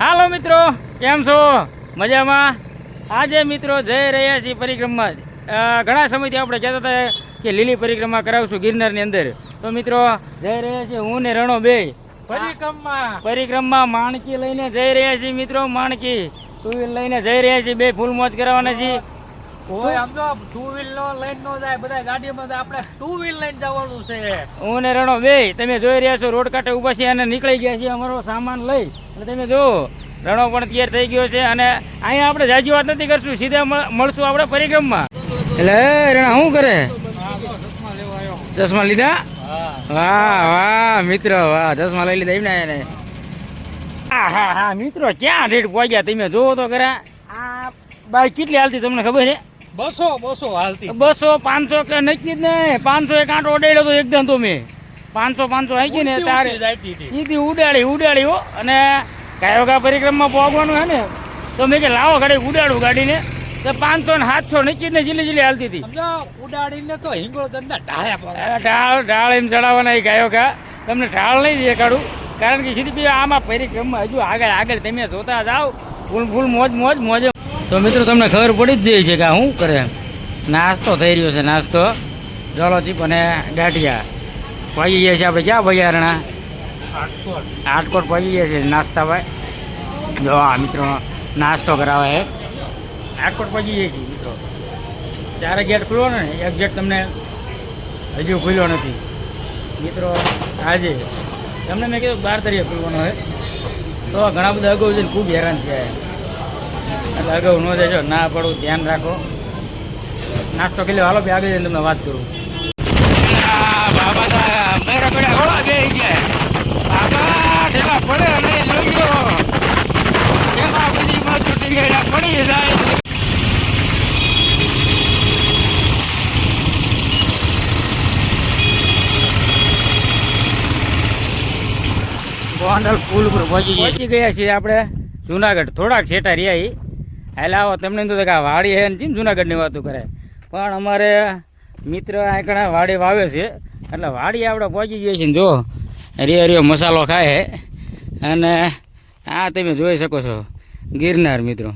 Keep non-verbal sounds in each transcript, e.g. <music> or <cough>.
હાલો મિત્રો કેમ છો? મજામાં? આજે મિત્રો જઈ રહ્યા છીએ પરિક્રમા ઘણા સમયથી આપણે કહેતા હતા કે લીલી પરિક્રમા કરાવશું ગિરનારની અંદર. તો મિત્રો જઈ રહ્યા છીએ હું ને રણો બે. પરિક્રમા. પરિક્રમા માણકી લઈને જઈ રહ્યા છીએ મિત્રો માણકી. ટુ વ્હીલ લઈને જઈ રહ્યા છીએ બે ફૂલ મોજ કરવાના છીએ. કોઈ આમ તો ટુ વ્હીલ નો લઈને નો જાય બધા ગાડીમાં આપણે ટુ વ્હીલ લઈને જવાનું છે. હું ને રણો બે તમે જોઈ રહ્યા છો રોડ કાંઠે ઊભા છે અને નીકળી ગયા છે અમારો સામાન લઈ. અને તમે જુઓ રણો પણ તૈયાર થઈ ગયો છે અને અહીંયા આપણે જાજી વાત નથી કરશું સીધા મળ- મળશું આપણે પરિક્રમમાં. એટલે રણા શું કરે? ચશ્મા લીધા? વાહ વાહ મિત્ર વાહ ચશ્મા લઈ લીધા એમને એને. હા હા હા મિત્રો ક્યાં રેટ પહોંચ્યા? તમે જોવો તો ખરા. આ બાઈક કેટલી હાલતી તમને ખબર છે? બસો બસો હાલતી. બસો પાંચસો કે નક્કી જ નહીં. પાંચસો એક આંટો ઉડાડ્યો તો એકદમ તો મેં પાંચસો પાંચસો આવી ને તારે. સીધી ઉડાડી ઉડાડી હો. અને કયો કા પરિક્રમમાં પહોંચવાનું હે ને તો મેં કે લાવો ગાડી ઉડાડું ગાડીને. તો પાંચસો ને સાતસો નક્કી ને જીલી જીલી હાલતી હતી. ઉડાડીને તો હિંગોળ દંડા ઢાળ્યા પડે ઢાળ ઢાળ એમ ચડાવવાના એ કા. તમને ઢાળ નહીં દેખાડું. કારણ કે સીધી આમાં પરિક્રમમાં હજુ આગળ આગળ તમે જોતા જાઓ. ફૂલ ફૂલ મોજ મોજ મોજ. તો મિત્રો, તમને ખબર પડી જ જાય છે કે શું કરે? નાસ્તો થઈ રહ્યો છે, નાસ્તો. જલો ચીપ અને ગાંઠિયા પહોંચી ગયા છે આપણે ક્યાં ભૈયારણા આટકોટ પહોંચી ગયા છે નાસ્તા ભાઈ. જો આ મિત્રો નાસ્તો કરાવે છે. આટકોટ પહોંચી ગયા છીએ મિત્રો. ચારે ગેટ ખુલ્લો ને, એક ગેટ તમને હજુ ખુલ્યો નથી. મિત્રો, આજે તમને મેં કીધું બાર તારીખે ખુલવાનો હોય તો ઘણા બધા અગાઉ જઈને ખૂબ હેરાન થયા એટલે અગાઉ ન જજો ના પડું ધ્યાન રાખો. નાસ્તો કરી હાલો બે આગળ તમને વાત કરું. પડી જાય. ગોંડલ પુલ ઉપર પહોંચી ગયા છીએ આપણે. જુનાગઢ થોડાક છેટા રહ્યા ઈ. એટલે આવો, તમને તો કે આ વાડી હે ને જુનાગઢની વાતો કરે. પણ અમારે મિત્ર આંકડા વાડી વાવે છે. એટલે વાડી આપણે પહોંચી ગઈ છે ને જો રિયો રિયો મસાલો ખાય અને આ તમે જોઈ શકો છો, ગિરનાર મિત્રો.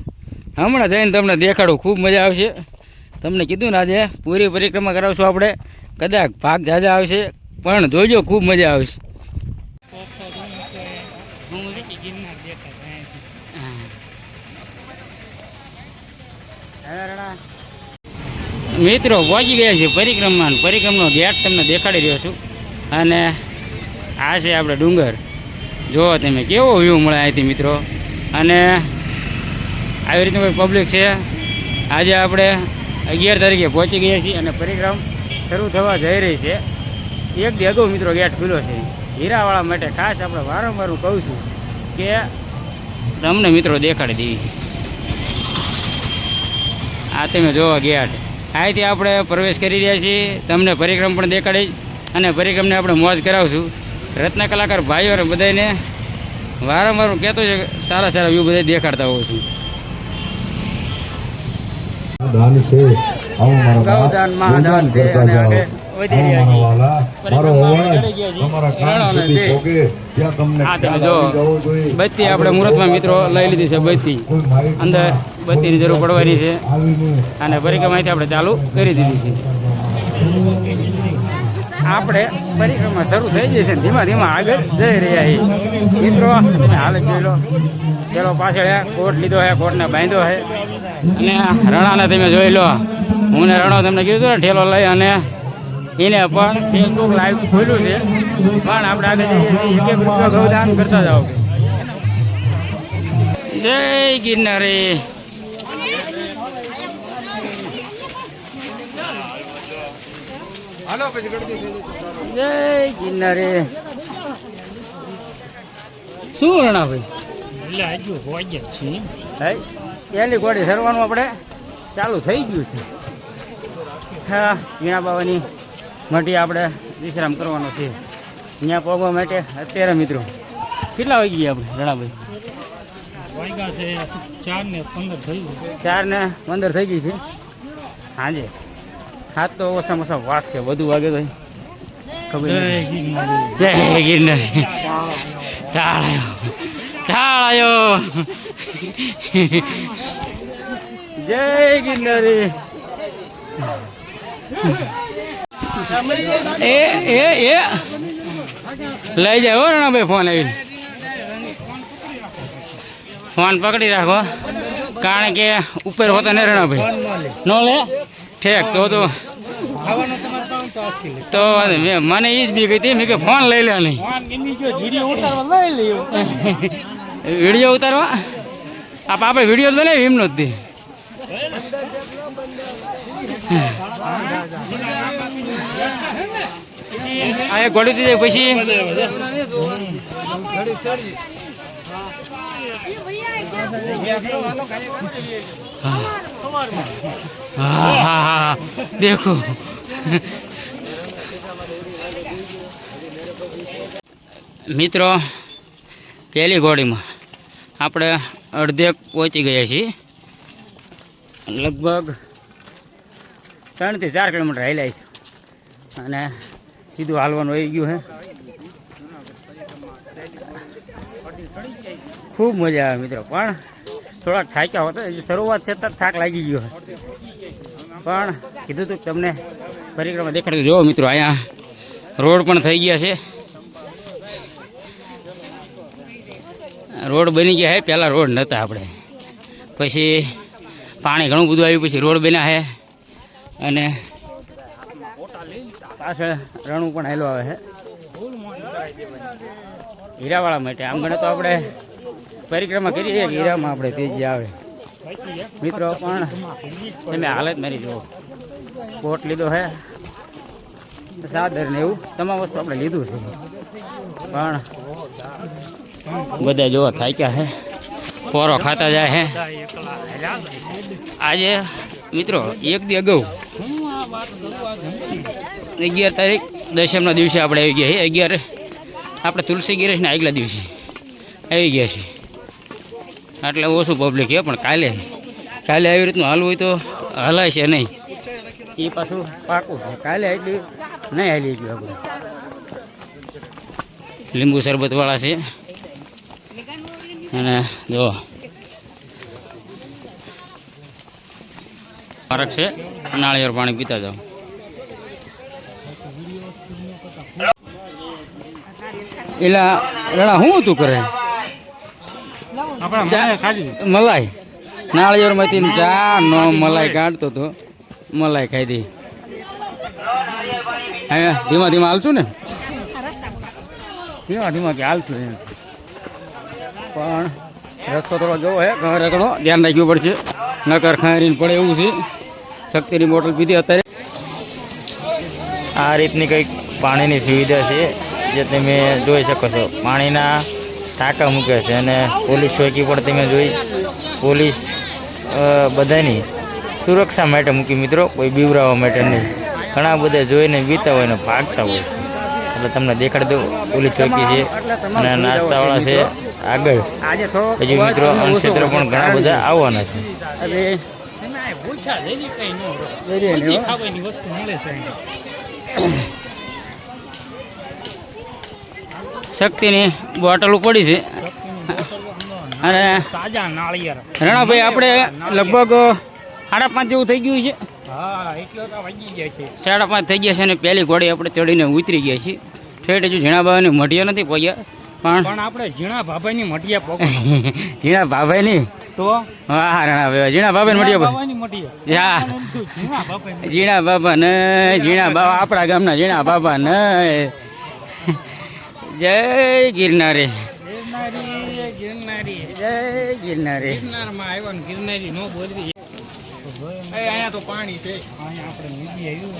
હમણાં જઈને તમને દેખાડું, ખૂબ મજા આવશે. તમને કીધું ને આજે, પૂરી પરિક્રમા કરાવશું આપણે. કદાચ ભાગ જાજા આવશે, પણ જોજો, ખૂબ મજા આવશે. મિત્રો પહોંચી ગયા છે પરિક્રમા પરિક્રમનો ગેટ તમને દેખાડી રહ્યો છું. અને આ છે આપણે ડુંગર. જુઓ તમે, કેવો વ્યૂ મળે અહીંથી મિત્રો. અને આવી રીતનું કોઈ પબ્લિક છે? આજે આપણે અગિયાર તારીખે પહોંચી ગયા છીએ અને પરિક્રમ શરૂ થવા જઈ રહી છે. એક દી અગાઉ મિત્રો ગેટ ખુલ્લો છે. હીરાવાળા માટે ખાસ આપણે વારંવાર હું કહું છું કે તમને મિત્રો દેખાડી દેવી આ તમે જોવા ગેટ. અહીંથી આપણે પ્રવેશ કરી રહ્યા છીએ. તમને પરિક્રમ પણ દેખાડી અને પરિક્રમને આપણે મોજ કરાવશું. રત્ન કલાકાર ભાઈઓ અને બધાને વારંવાર હું કહેતો છું સારા સારા વ્યૂ બધા દેખાડતા હોઉં છું. દાન છે. આવો મારા બાપ. ગૌદાન, મહાદાન છે અને આગળ. બત્તી આપણે મુહૂર્તમાં મિત્રો લઈ લીધી છે બત્તી અંદર બત્તીની જરૂર પડવાની છે. અને પરિક્રમાથી આપણે ચાલુ કરી દીધી છે. આપણે પરિક્રમા શરૂ થઈ ગઈ છે ધીમા ધીમા આગળ જઈ રહ્યા છીએ. મિત્રો તમે હાલત જોઈ લો. પેલો પાછળ હે કોટ લીધો હે કોટને બાંધ્યો હે. અને રણાને તમે જોઈ લો. હું ને રણો તમને કીધું ને ઠેલો લઈ અને એને પણ ફેસબુક લાઈવ ખોલ્યું છે. પણ આપણે આગળ જઈએ એક એક રૂપિયા ગૌદાન કરતા જાઓ. જય ગિરનારી. જય ગિરનારી. શું રણાભાઈ એટલે હજુ હોય છે. હાય પહેલી ઘોડી સરવાનું આપણે ચાલુ થઈ ગયું છે. હા વીણા બાવાની મટી આપણે વિશ્રામ કરવાનો છે. ત્યાં પહોંચવા માટે અત્યારે મિત્રો. કેટલા વાગી ગયા આપણે રણાભાઈ વાગ્યા છે ચાર ને પંદર થઈ ચાર ને પંદર થઈ ગઈ છે. હાજે. હાથ તો ઓછામાં ઓછા વાટ છે વધુ વાગે તો ખબર જય ગિરનારી. જય ગિરનારી. એ એ એ. લઈ જાય હો રણાભાઈ ફોન આવીને. ફોન પકડી રાખો. કારણ કે ઉપર હોતો નહીં રણાભાઈ. નો લે? ઠેક તો તો તો મને એ જ બી હતી મેં કે ફોન લઈ લે નહીં. વીડિયો ઉતારવા લઈ લ્યો. વીડિયો ઉતારવા? આપ આપણે વીડિયો બનાવી એમનો જ દી આ ગોળી દીધી પછી હા. હા હા દેખો. મિત્રો, પહેલી ઘોડીમાં આપણે અડધે પહોંચી ગયા છીએ. લગભગ ત્રણથી ચાર કિલોમીટર હાલ્યા અને સીધું હાલવાનું આવી ગયું છે ખૂબ મજા આવે મિત્રો. પણ થોડાક થાક્યા હોતા હજી શરૂઆત છે તો થાક લાગી ગયો પણ કીધું તું કે તમને પરિક્રમા દેખાડી જોવો મિત્રો, અહીંયા રોડ પણ થઈ ગયા છે. રોડ બની ગયા છે, પહેલાં રોડ નહોતા આપણે. પછી પાણી ઘણું બધું આવ્યું, પછી રોડ બન્યા છે. અને પાછળ રણું પણ હેલો આવે છે. હીરાવાળા માટે આમ ગણે તો આપણે પરિક્રમા કરીએ છીએ. કે હીરામાં આપણે તેજી આવે. મિત્રો પણ તમે હાલત મારી જુઓ. કોટ લીધો છે સાદર ને એવું. તમામ વસ્તુ આપણે લીધું છે. પણ બધા જોવા થાક્યા છે પોરો ખાતા જાય છે આજે મિત્રો, એક દી અગાઉ અગિયાર તારીખ દશમના દિવસે આપણે આવી ગયા છીએ અગિયાર આપણે તુલસી ગિરેશના આગલા દિવસે આવી ગયા છીએ. એટલે ઓછું પબ્લિક છે પણ કાલે કાલે આવી રીતનું હાલવું હોય તો હલાય છે નહીં. એ પાછું પાકું છે. કાલે એટલી નહીં હાલી ગયું આપણે. લીંબુ શરબતવાળા છે. અને જો. ફરક છે. નાળિયેર પાણી પીતા જાઓ. એલા રણા શું તું કરે મલાઈ નાળિયેરમાંથી ચા નો મલાઈ કાઢતો તો મલાઈ ખાઈ દી. હવે ધીમા ધીમા હાલશું ને? ધીમા ધીમા કે હાલશું એમ. પણ રસ્તો થોડો જોવો હે ઘર ઘણો ધ્યાન રાખવું પડશે. નકર ખારીને પડે એવું છે. શક્તિની બોટલ પીધી અત્યારે. આ રીતની કંઈક પાણીની સુવિધા છે જે તમે જોઈ શકો છો. પાણીના ટાંકા મૂકે છે અને પોલીસ ચોકી પણ તમે જોઈ પોલીસ બધાની સુરક્ષા માટે મૂકી. મિત્રો કોઈ બીવરાવા માટે નહીં. ઘણા બધા જોઈને બીતા હોય ને ભાગતા હોય છે. એટલે તમને દેખાડી દઉં પોલીસ ચોકી છે અને નાસ્તાવાળા છે આગળ. આજે હજી મિત્રો ક્ષેત્ર પણ ઘણા બધા આવવાના છે. હવે ભૂખ્યા કઈ વસ્તુ મળે છે શક્તિની બોટલો પડી છે. અને રણાભાઈ આપણે લગભગ સાડા પાંચ જેવું થઈ ગયું છે? હા સાડા પાંચ થઈ ગયા છે અને પહેલી ઘોડી આપણે ચડીને ઉતરી ગયા છીએ. ઠેઠ હજુ ઝીણા બાવાની મઢિયા નથી પહોંચ્યા પણ પણ આપણે ઝીણા ભાભાની મટીયા <laughs> ઝીણા ભાભાઈ નહીં તો? હા હા રણાભાઈ ઝીણા મઢિયા. એમ શું, ઝીણા ભાભાની ઝીણા બાબા ને ઝીણા બાબા આપણા ગામના ઝીણા બાબા ને. જય ગિરનારી. ગિરનારી ગિરનારી જય ગિરનારી. ગિરનારમાં આવ્યા ને ગિરનારી નો બોલવી. અહીંયા તો પાણી છે. અહીંયા આપણે નદી આવ્યું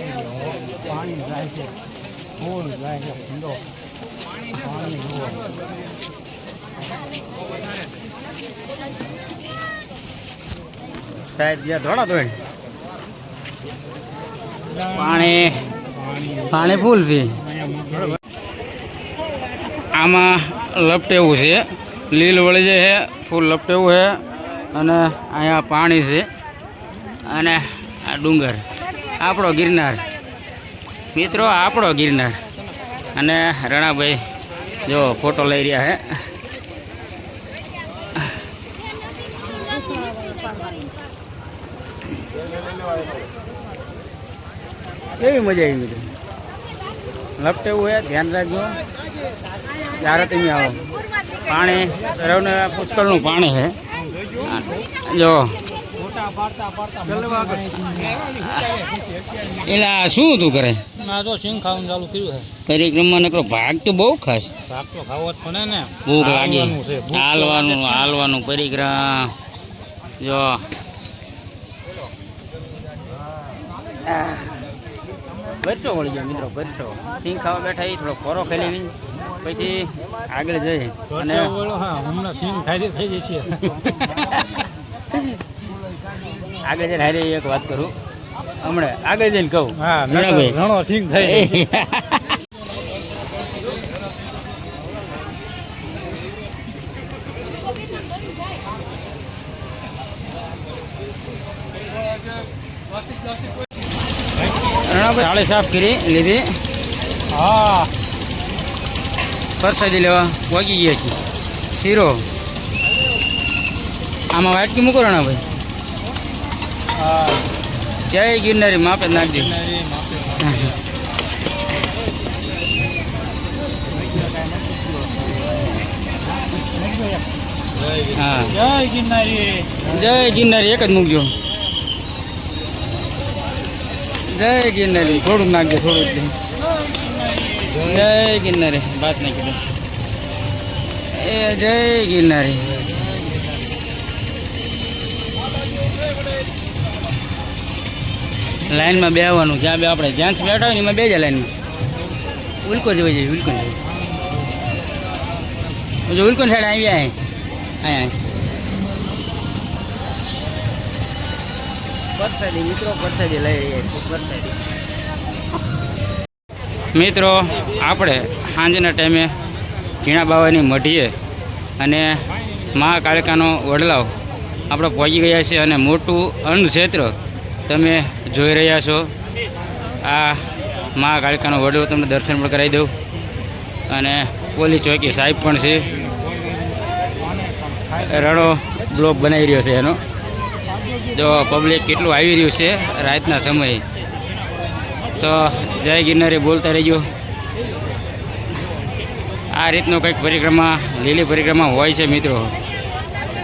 પાણી જાય છે. ફૂલ જાય છે. ઠંડો. પાણી જુઓ સાહેબ જ્યાં થોડા તો પાણી. પાણી ફૂલ છે. આમાં લપટેવું છે. લીલ વળી જાય છે, ફૂલ લપટેવું છે અને અહીંયા પાણી છે અને આ ડુંગર. આપણો ગિરનાર. મિત્રો, આપણો ગિરનાર. અને રણાભાઈ જો ફોટો લઈ રહ્યા છે. કેવી મજા આવી, મિત્રો? લપટેવું છે, ધ્યાન રાખજો. ત્યારે તમે આવો. પાણી રવને પુષ્કળનું પાણી છે. જો. આ શું તું કરે આ જો સિંગ ખાવાનું ચાલુ કર્યું છે. પરિક્રમા નકરો ભાગ તો બહુ ખાસ. ભાગ તો ખાવો જ પડે ને. ભૂખ લાગી. હાલવાનું હાલવાનું હાલવાનું પરિક્રમા જો. પરસો વળી ગયો મિત્રો પરસો. સિંહ ખાવા બેઠા એ થોડો ખોરો ખાઈ લેવી. પછી આગળ જઈએ. અને હમણાં સિંગ ખાઈ થઈ જશે આગળ જઈને હારે એક વાત કરું. હમણાં આગળ જઈને કહું. હા. ઘણો સિંહ થઈ <laughs> થાળી સાફ કરી લીધી. હા. પરસાદી લેવા વાગી ગયા છીએ શીરો. આમાં વાટકી મૂકો ને હા. જય ગિરનારી માપે નાખજો. હા. જય ગિરનારી. જય ગિરનારી એક જ મૂકજો. જય ગિરનારી. થોડુંક નાખજો, થોડુંક. જય ગિરનારી. વાત નાખી દો એ જય ગિરનારી. લાઈનમાં બેહવાનું, જ્યાં બે આપણે. જ્યાં બેઠા હોય એમાં બે જ લાઈનમાં. ઉલકો જોઈ જાય ઉલકો જોઈ ઉલકો સાઈડ આવ્યા આય મિત્રો આપણે સાંજના ટાઈમે ઝીણા બાવાની મઢીએ અને મહાકાળિકાનો વડલાવ આપણે પહોંચી ગયા છીએ અને મોટું અન્નક્ષેત્ર તમે જોઈ રહ્યા છો. આ મહાકાળિકાનો વડલો તમને દર્શન પણ કરાવી દઉં. અને પોલી ચોકી સાહેબ પણ છે. રણો બ્લોક બનાવી રહ્યો છે એનો. જો પબ્લિક કેટલું આવી રહ્યું છે રાતના સમયે. તો જય ગિરનારી બોલતા રહેજો. આ રીતનો કંઈક પરિક્રમા, લીલી પરિક્રમા હોય છે મિત્રો.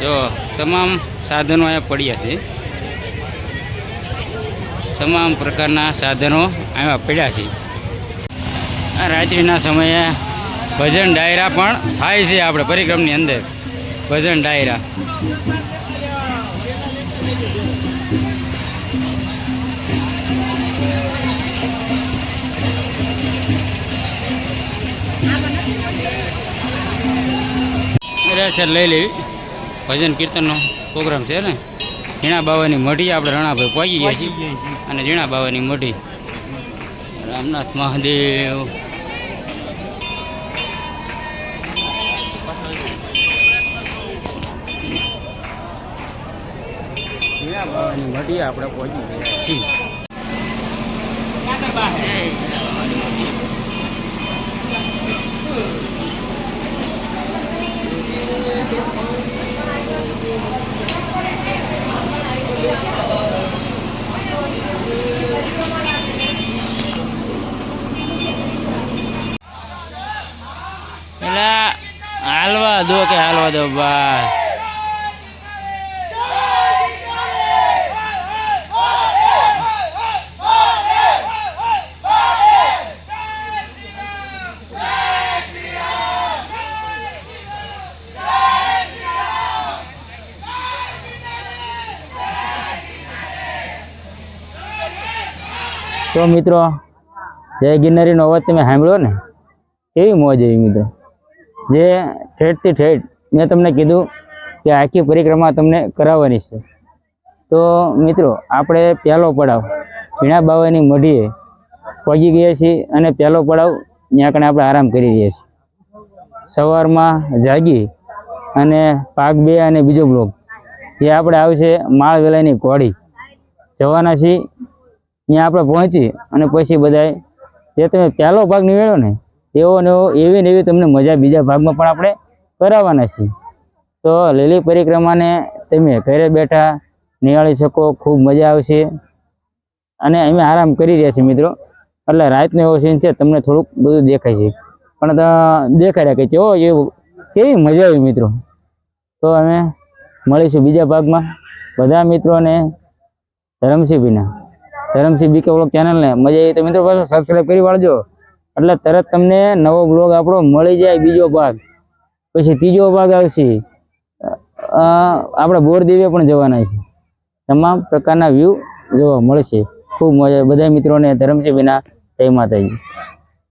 જો તમામ સાધનો અહીંયા પડ્યા છે. તમામ પ્રકારના સાધનો અહીંયા પડ્યા છે. રાત્રિના સમયે ભજન ડાયરા પણ થાય છે આપણે પરિક્રમની અંદર. ભજન ડાયરા. છે લઈ લેવી. ભજન કીર્તનનો પ્રોગ્રામ છે ને? ઝીણા બાવાની મઢી આપણે રણાભાઈ પહોંચી ગયા છીએ. અને ઝીણા બાવાની મઢી. રામનાથ મહાદેવ. મઢી આપણે પહોંચી છીએ હાલવા દો કે હાલવા દો ભાઈ તો મિત્રો, જય ગિરનારીનો અવાજ તમે સાંભળ્યો ને? કેવી મોજ એવી મિત્રો. જે ઠેઠથી ઠેઠ મેં તમને કીધું કે આખી પરિક્રમા તમને કરાવવાની છે. તો મિત્રો, આપણે પહેલો પડાવ, વીણા બાવાની મઢીએ પહોંચી ગયા છીએ અને પહેલો પડાવ ત્યાં કણે આપણે આરામ કરી રહ્યા છીએ. સવારમાં જાગી અને પાક બે અને બીજો બ્લોક જે આપણે આવશે માળ વેલાની ઘોડી. જવાના છીએ ત્યાં આપણે પહોંચી અને પછી બધાય, જે તમે પહેલો ભાગ નીકળ્યો ને, એવો ને એવો, એવી ને એવી તમને મજા બીજા ભાગમાં પણ આપણે કરાવવાના છીએ. તો લીલી પરિક્રમાને તમે ઘરે બેઠા નિહાળી શકો, ખૂબ મજા આવશે. અને અમે આરામ કરી રહ્યા છીએ મિત્રો. એટલે રાતનો એવો સીન છે, તમને થોડુંક બધું દેખાય છે. પણ દેખાઈ રાખે છે ઓ એવું, કેવી મજા આવી મિત્રો. તો અમે મળીશું બીજા ભાગમાં. બધા મિત્રોને ધરમસિંહ ભીના ધરમસિંહ બીકે બ્લોગ ચેનલને મજા આવી તો મિત્રો પાછો સબસ્ક્રાઈબ કરી વાળજો. એટલે તરત તમને નવો બ્લોગ આપણો મળી જાય બીજો ભાગ. પછી ત્રીજો ભાગ આવશે. આપણે બોરદેવીએ પણ જવાના છે. તમામ પ્રકારના વ્યૂ જોવા મળશે. ખૂબ મજા બધા મિત્રોને ધરમસિંહ ભીના જય માતાજી.